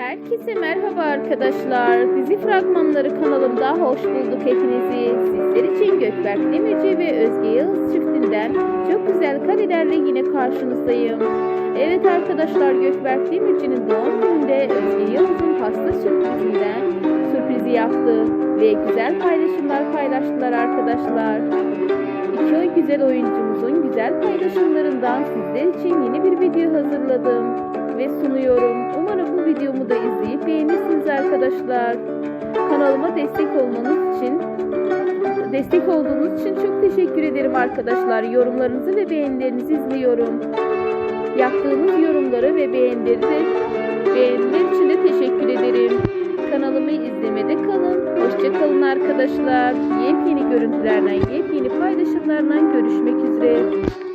Herkese merhaba arkadaşlar. Dizi fragmanları kanalımda hoş bulduk hepinizi. Sizler için Gökberk Demirci ve Özge Yıldız çiftinden çok güzel karelerle yine karşınızdayım. Evet arkadaşlar Gökberk Demirci'nin doğum gününde Özge Yıldız'ın pasta sürprizinden sürprizi yaptı ve güzel paylaşımlar paylaştılar arkadaşlar. İki güzel oyuncumuzun güzel paylaşımlarından sizler için yeni bir video hazırladım ve sunuyorum. Umarım bu videomu da izleyip beğenirsiniz arkadaşlar. Kanalıma destek olmanız için destek olduğunuz için çok teşekkür ederim arkadaşlar. Yorumlarınızı ve beğenilerinizi izliyorum. Yaptığınız yorumları ve beğenileri beğeniler için de teşekkür ederim. Kanalımı izlemede kalın. Hoşça kalın arkadaşlar. Yepyeni görüntülerden, yepyeni paylaşımlardan görüşmek üzere.